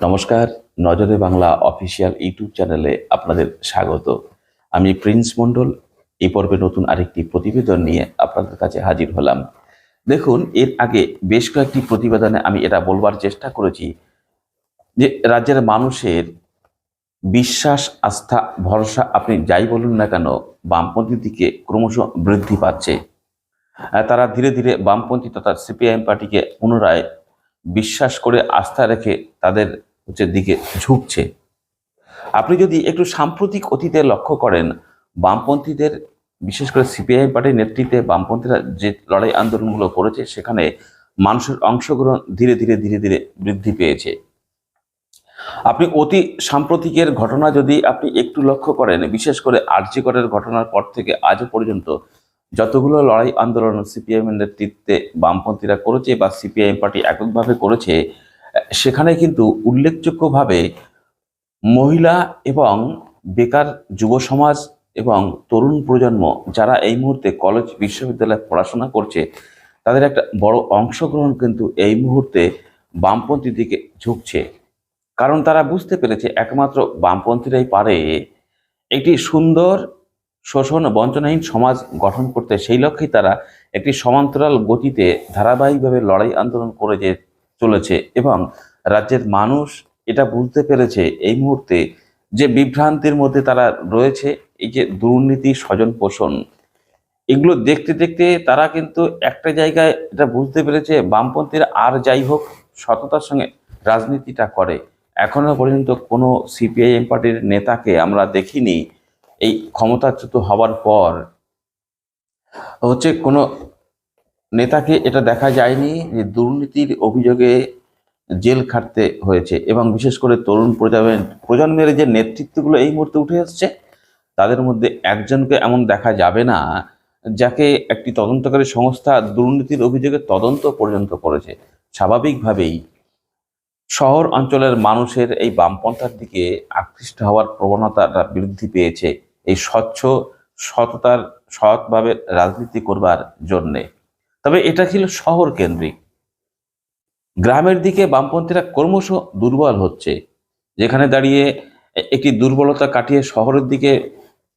নমস্কার, নজরে Bangla official YouTube চ্যানেলে আপনাদের স্বাগত। আমি প্রিন্স মণ্ডল, এই পর্বে নতুন আরেকটি প্রতিবেদন নিয়ে আপনাদের কাছে হাজির হলাম। দেখুন, এর আগে বেশ কয়েকটি প্রতিবেদনে আমি এটা বলবার চেষ্টা করেছি যে রাজ্যের মানুষের বিশ্বাস, আস্থা, ভরসা আপনি যাই বলুন না কেন বামপন্থীর দিকে ক্রমশ বৃদ্ধি পাচ্ছে। তারা ধীরে ধীরে বামপন্থী তথা সিপিআইএম পার্টিকে পুনরায় বিশ্বাস করে আস্থা রেখে তাদের হচ্ছে দিকে ঝুঁকছে। আপনি যদি একটু সাম্প্রতিক অতীতে লক্ষ্য করেন, বামপন্থীদের, বিশেষ করে সিপিআইএম পার্টির নেতৃত্বে বামপন্থীরা যে লড়াই আন্দোলনগুলো করেছে, সেখানে মানুষের অংশগ্রহণ ধীরে ধীরে ধীরে ধীরে বৃদ্ধি পেয়েছে। আপনি অতি সাম্প্রতিকের ঘটনা যদি আপনি একটু লক্ষ্য করেন, বিশেষ করে আর্যিকরের ঘটনার পর থেকে আজও পর্যন্ত যতগুলো লড়াই আন্দোলন সিপিআইএম নেতৃত্বে বামপন্থীরা করেছে বা সিপিআইএম পার্টি এককভাবে করেছে সেখানে কিন্তু উল্লেখযোগ্যভাবে মহিলা এবং বেকার যুব সমাজ এবং তরুণ প্রজন্ম যারা এই মুহূর্তে কলেজ বিশ্ববিদ্যালয়ে পড়াশোনা করছে, তাদের একটা বড় অংশগ্রহণ কিন্তু এই মুহূর্তে বামপন্থী দিকে ঝুঁকছে। কারণ তারা বুঝতে পেরেছে একমাত্র বামপন্থীরাই পারে একটি সুন্দর, শোষণ বঞ্চনাহীন সমাজ গঠন করতে। সেই লক্ষ্যেই তারা একটি সমান্তরাল গতিতে ধারাবাহিকভাবে লড়াই আন্দোলন করে যে চলেছে এবং রাজ্যের মানুষ এটা বুঝতে পেরেছে এই মুহূর্তে যে বিভ্রান্তির মধ্যে তারা রয়েছে, এই যে দুর্নীতি, স্বজন পোষণ, এগুলো দেখতে দেখতে তারা কিন্তু একটা জায়গায় এটা বুঝতে পেরেছে বামপন্থীরা আর যাই হোক সততার সঙ্গে রাজনীতিটা করে। এখনও পর্যন্ত কোনো সিপিআইএম পার্টির নেতাকে আমরা দেখিনি এই ক্ষমতাচ্যুত হওয়ার পর। হচ্ছে কোনো নেতাকে এটা দেখা যায়নি যে দুর্নীতির অভিযোগে জেল খাটতে হয়েছে এবং বিশেষ করে তরুণ প্রজন্মের প্রজন্মের যে নেতৃত্বগুলো এই মুহূর্তে উঠে এসছে, তাদের মধ্যে একজনকে এমন দেখা যাবে না যাকে একটি তদন্তকারী সংস্থা দুর্নীতির অভিযোগে তদন্ত পর্যন্ত করেছে। স্বাভাবিকভাবেই শহর অঞ্চলের মানুষের এই বামপন্থার দিকে আকৃষ্ট হওয়ার প্রবণতাটা বৃদ্ধি পেয়েছে এই স্বচ্ছ, সততার, সৎভাবে রাজনীতি করবার জন্যে। তবে এটা ছিল শহর কেন্দ্রিক। গ্রামের দিকে বামপন্থীরা ক্রমশ দুর্বল হচ্ছে, যেখানে দাঁড়িয়ে একটি দুর্বলতা কাটিয়ে শহরের দিকে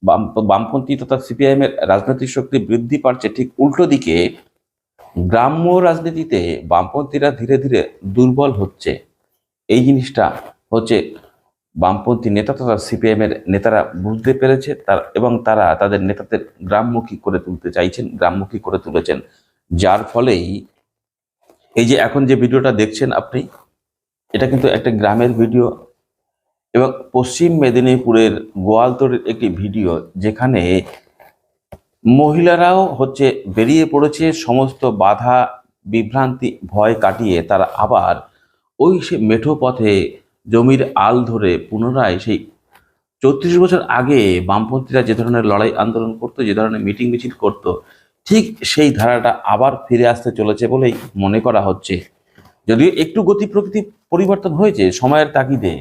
বাম, বামপন্থী তথা সিপিআইএম এর রাজনৈতিক শক্তি বৃদ্ধি পাচ্ছে ঠিক উল্টো দিকে। গ্রাম্য রাজনীতিতে বামপন্থীরা ধীরে ধীরে দুর্বল হচ্ছে। এই জিনিসটা হচ্ছে বামপন্থী নেতা তথা সিপিএম এর নেতারা বুঝতে পেরেছে, তার এবং তারা তাদের নেতাদের গ্রামমুখী করে তুলতে চাইছেন, গ্রামমুখী করে তুলেছেন। যার ফলেই এই যে এখন যে ভিডিওটা দেখছেন আপনি, এটা কিন্তু একটা গ্রামের ভিডিও এবং পশ্চিম মেদিনীপুরের গোয়ালতোড়ের একটি ভিডিও যেখানে মহিলারাও হচ্ছে বেরিয়ে পড়েছে, সমস্ত বাধা, বিভ্রান্তি, ভয় কাটিয়ে তারা আবার ওই সে মেঠো পথে জমির আল ধরে পুনরায় সেই চৌত্রিশ বছর আগে বামপন্থীরা যে ধরনের লড়াই আন্দোলন করতো, যে ধরনের মিটিং মিছিল করতো ঠিক সেই ধারাটা আবার ফিরে আসতে চলেছে বলেই মনে করা হচ্ছে। যদিও একটু গতি প্রকৃতি পরিবর্তন হয়েছে সময়ের তাগিদে,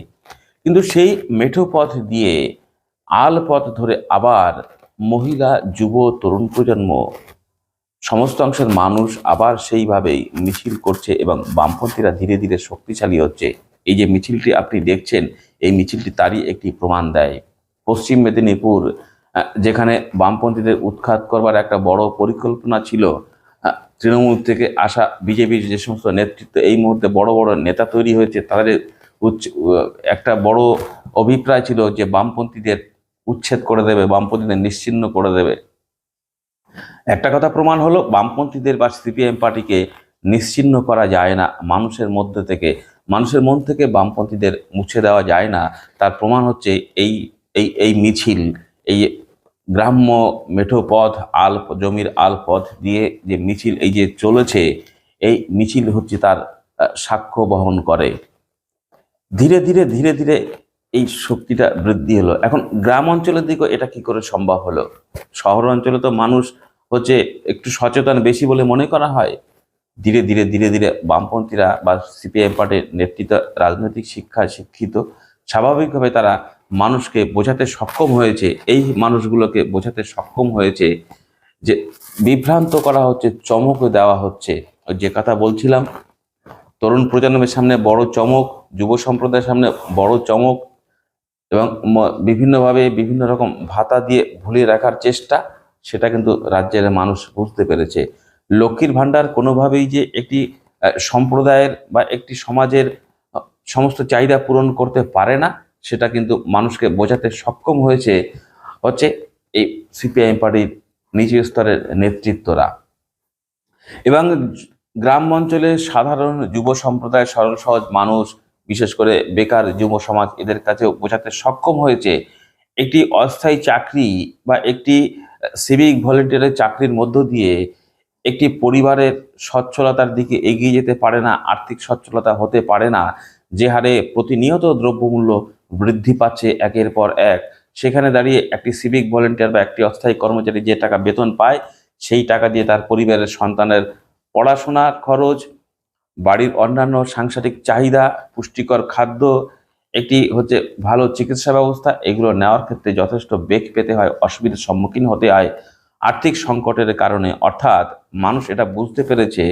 কিন্তু সেই মেঠো পথ দিয়ে আল পথ ধরে আবার মহিলা, যুব, তরুণ প্রজন্ম, সমস্ত অংশের মানুষ আবার সেইভাবেই মিছিল করছে এবং বামপন্থীরা ধীরে ধীরে শক্তিশালী হচ্ছে। এই যে মিছিলটি আপনি দেখছেন, এই মিছিলটি তারই একটি প্রমাণ দেয়। পশ্চিম মেদিনীপুর যেখানে বামপন্থীদের উৎখাত করবার একটা বড় পরিকল্পনা ছিল তৃণমূল থেকে আসা বিজেপির যে সমস্ত নেতৃত্ব এই মুহূর্তে বড় বড় নেতা তৈরি হয়েছে তাদের আহ, একটা বড় অভিপ্রায় ছিল যে বামপন্থীদের উচ্ছেদ করে দেবে বামপন্থীদের নিশ্চিহ্ন করে দেবে। একটা কথা প্রমাণ হলো বামপন্থীদের বা সিপিএম পার্টিকে নিশ্চিহ্ন করা যায় না মানুষের মধ্যে থেকে। মানুষের মন থেকে বামপন্থীদের মুছে দেওয়া যায় না। তার প্রমাণ হচ্ছে এই এই এই মিছিল এই গ্রাম্য মেঠো পথ আল জমির আল পথ দিয়ে যে মিছিল এই যে চলেছে, এই মিছিল হচ্ছে তার সাক্ষ্য বহন করে। ধীরে ধীরে ধীরে ধীরে এই শক্তিটা বৃদ্ধি হলো। এখন গ্রাম অঞ্চলের দিকেও এটা কি করে সম্ভব হলো? শহর অঞ্চলে তো মানুষ হচ্ছে একটু সচেতন বেশি বলে মনে করা হয়। ধীরে ধীরে ধীরে ধীরে বামপন্থীরা বা সিপিআইএম পার্টির নেতৃত্ব, রাজনৈতিক শিক্ষা, শিক্ষিত, স্বাভাবিকভাবে তারা মানুষকে বোঝাতে সক্ষম হয়েছে, এই মানুষগুলোকে বোঝাতে সক্ষম হয়েছে যে বিভ্রান্ত করা হচ্ছে, চমক দেওয়া হচ্ছে। যে কথা বলছিলাম, তরুণ প্রজন্মের সামনে বড় চমক, যুব সম্প্রদায়ের সামনে বড় চমক এবং বিভিন্নভাবে বিভিন্ন রকম ভাতা দিয়ে ভুলিয়ে রাখার চেষ্টা, সেটা কিন্তু রাজ্যের মানুষ বুঝতে পেরেছে। লক্ষ্মীর ভাণ্ডার কোনোভাবেই যে একটি সম্প্রদায়ের বা একটি সমাজের সমস্ত চাহিদা পূরণ করতে পারে না সেটা কিন্তু মানুষকে বোঝাতে সক্ষম হয়েছে হচ্ছে এই সিপিআইএম পার্টির নিচু স্তরের নেতৃত্বরা। এবং গ্রাম অঞ্চলে সাধারণ যুব সম্প্রদায় সরল সহজ মানুষ, বিশেষ করে বেকার যুব সমাজ, এদের কাছেও বোঝাতে সক্ষম হয়েছে একটি অস্থায়ী চাকরি বা একটি সিভিক ভলেন্টিয়ারের চাকরির মধ্য দিয়ে একটি পরিবারের সচ্ছলতার দিকে এগিয়ে যেতে পারে না, আর্থিক সচ্ছলতা হতে পারে না, যে হারে প্রতিনিয়ত দ্রব্যমূল্য বৃদ্ধি পাচ্ছে একের পর এক। সেখানে দাঁড়িয়ে একটি সিভিক ভলেন্টিয়ার বা একটি অস্থায়ী কর্মচারী যে টাকা বেতন পায়, সেই টাকা দিয়ে তার পরিবারের সন্তানের পড়াশোনার খরচ, বাড়ির অন্যান্য সাংসারিক চাহিদা, পুষ্টিকর খাদ্য, একটি হচ্ছে ভালো চিকিৎসা ব্যবস্থা, এগুলো নেওয়ার ক্ষেত্রে যথেষ্ট বেগ পেতে হয়, অসুবিধার সম্মুখীন হতে হয় আর্থিক সংকটের কারণে। অর্থাৎ মানুষ এটা বুঝতে পেরেছে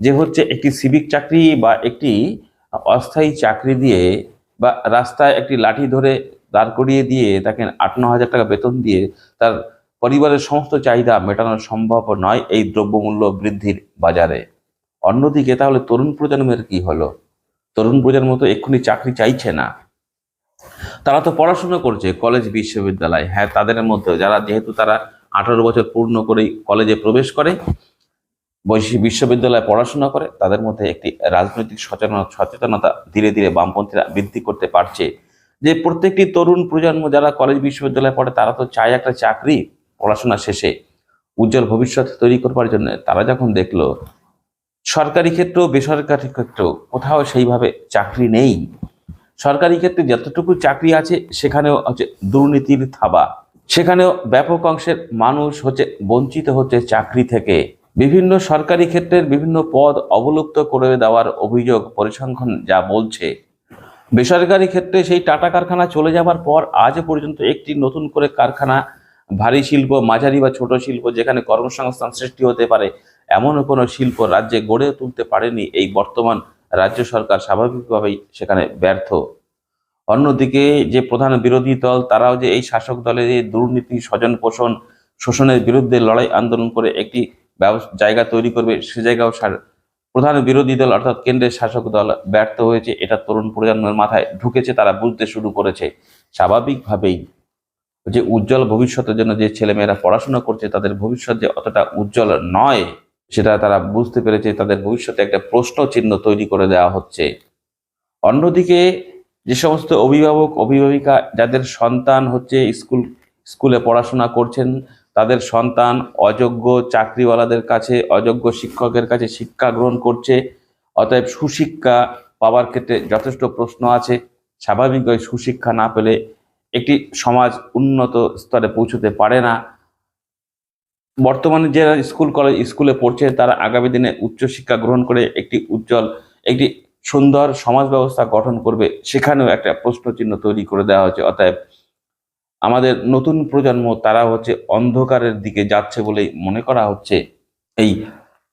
যে হচ্ছে একটি সিভিক চাকরি বা একটি অস্থায়ী চাকরি দিয়ে বা রাস্তায় একটি লাঠি ধরে দাঁড় করিয়ে দিয়ে তাকে আট ন হাজার টাকা বেতন দিয়ে তার পরিবারের সমস্ত চাহিদা মেটানো সম্ভব নয় এই দ্রব্যমূল্য বৃদ্ধির বাজারে। অন্যদিকে তাহলে তরুণ প্রজন্মের কি হলো? তরুণ প্রজন্ম তো এক্ষুনি চাকরি চাইছে না। তারা তো পড়াশোনা করছে কলেজ বিশ্ববিদ্যালয়। হ্যাঁ তাদের মধ্যে যারা, যেহেতু তারা আঠারো বছর পূর্ণ করেই কলেজে প্রবেশ করে বৈশ্বিক বিশ্ববিদ্যালয়ে পড়াশোনা করে, তাদের মধ্যে একটি রাজনৈতিক সচেতনতা ধীরে ধীরে বামপন্থীরা বৃদ্ধি করতে পারছে। যে প্রত্যেকটি তরুণ প্রজন্ম যারা কলেজ বিশ্ববিদ্যালয়ে পড়ে, তারা তো চায় একটা চাকরি, পড়াশোনা শেষে। উজ্জ্বল ভবিষ্যৎ তৈরি করবার জন্য তারা যখন দেখল, সরকারি ক্ষেত্রেও, বেসরকারি ক্ষেত্রেও কোথাও সেইভাবে চাকরি নেই। সরকারি ক্ষেত্রে যতটুকু চাকরি আছে, সেখানেও হচ্ছে দুর্নীতির থাবা। সেখানেও ব্যাপক অংশের মানুষ হচ্ছে বঞ্চিত হচ্ছে চাকরি থেকে। বিভিন্ন সরকারি ক্ষেত্রের বিভিন্ন পদ অবলুপ্ত করে দেওয়ার অভিযোগ পরিসংখ্যান যা বলছে। বেসরকারি ক্ষেত্রে সেই টাটা কারখানা চলে যাওয়ার পর আজ পর্যন্ত একটি নতুন করে কারখানা, ভারী শিল্প, মাঝারি বা ছোট শিল্প যেখানে কর্মসংস্থান সৃষ্টি হতে পারে, এমনও কোনো শিল্প রাজ্যে গড়ে তুলতে পারেনি এই বর্তমান রাজ্য সরকার স্বাভাবিকভাবেই সেখানে ব্যর্থ। অন্যদিকে যে প্রধান বিরোধী দল, তারাও যে এই শাসক দলের দুর্নীতি স্বজন পোষণ শোষণের বিরুদ্ধে লড়াই আন্দোলন করে একটি জায়গা তৈরি করবে, সে জায়গাও প্রধান বিরোধী দল অর্থাৎ কেন্দ্রের শাসক দল ব্যর্থ হয়েছে, এটা তরুণ প্রজন্মের মাথায় ঢুকেছে, তারা বুঝতে শুরু করেছে। স্বাভাবিকভাবেই যে উজ্জ্বল ভবিষ্যতের জন্য যে ছেলেমেয়েরা পড়াশোনা করছে, তাদের ভবিষ্যৎ যে অতটা উজ্জ্বল নয়, সেটা তারা বুঝতে পেরেছে, তাদের ভবিষ্যতে একটা প্রশ্ন চিহ্ন তৈরি করে দেওয়া হচ্ছে। অন্যদিকে যে সমস্ত অভিভাবক, অভিভাবিকা, যাদের সন্তান হচ্ছে স্কুল, স্কুলে পড়াশোনা করছেন তাদের সন্তান অযোগ্য চাকরিওয়ালাদের কাছে, অযোগ্য শিক্ষকের কাছে শিক্ষা গ্রহণ করছে। অতএব সুশিক্ষা পাওয়ার ক্ষেত্রে যথেষ্ট প্রশ্ন আছে। স্বাভাবিকভাবে সুশিক্ষা না পেলে একটি সমাজ উন্নত স্তরে পৌঁছতে পারে না। বর্তমানে যারা স্কুল কলেজ, স্কুলে পড়ছে, তারা আগামী দিনে উচ্চশিক্ষা গ্রহণ করে একটি উজ্জ্বল, একটি সুন্দর সমাজ ব্যবস্থা গঠন করবে, সেখানেও একটা প্রশ্নচিহ্ন তৈরি করে দেওয়া হয়েছে। অতএব আমাদের নতুন প্রজন্ম, তারা হচ্ছে অন্ধকারের দিকে যাচ্ছে বলেই মনে করা হচ্ছে এই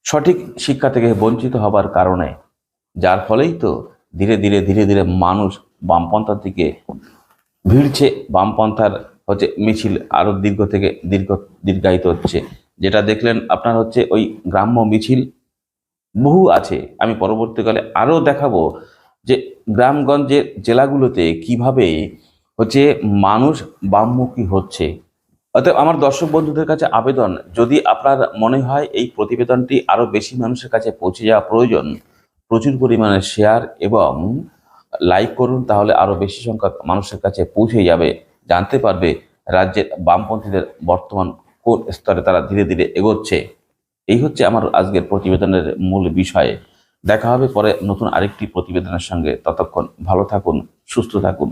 সঠিক শিক্ষা থেকে বঞ্চিত হবার কারণে। যার ফলেই তো ধীরে ধীরে ধীরে ধীরে মানুষ বামপন্থার দিকে ভিড়ছে। বামপন্থার হচ্ছে মিছিল আরও দীর্ঘ থেকে দীর্ঘ দীর্ঘায়িত হচ্ছে। যেটা দেখলেন আপনার হচ্ছে ওই গ্রাম্য মিছিল বহু আছে। আমি পরবর্তীকালে আরও দেখাবো যে গ্রামগঞ্জের জেলাগুলোতে কীভাবে হচ্ছে মানুষ বামমুখী হচ্ছে। অতএব আমার দর্শক বন্ধুদের কাছে আবেদন, যদি আপনার মনে হয় এই প্রতিবেদনটি আরও বেশি মানুষের কাছে পৌঁছে যাওয়া প্রয়োজন, প্রচুর পরিমাণে শেয়ার এবং লাইক করুন, তাহলে আরও বেশি সংখ্যক মানুষের কাছে পৌঁছে যাবে, জানতে পারবে রাজ্যের বামপন্থীদের বর্তমান কোন স্তরে তারা ধীরে ধীরে এগোচ্ছে। এই হচ্ছে আমার আজকের প্রতিবেদনের মূল বিষয়। দেখা হবে পরে নতুন আরেকটি প্রতিবেদনের সঙ্গে। ততক্ষণ ভালো থাকুন, সুস্থ থাকুন।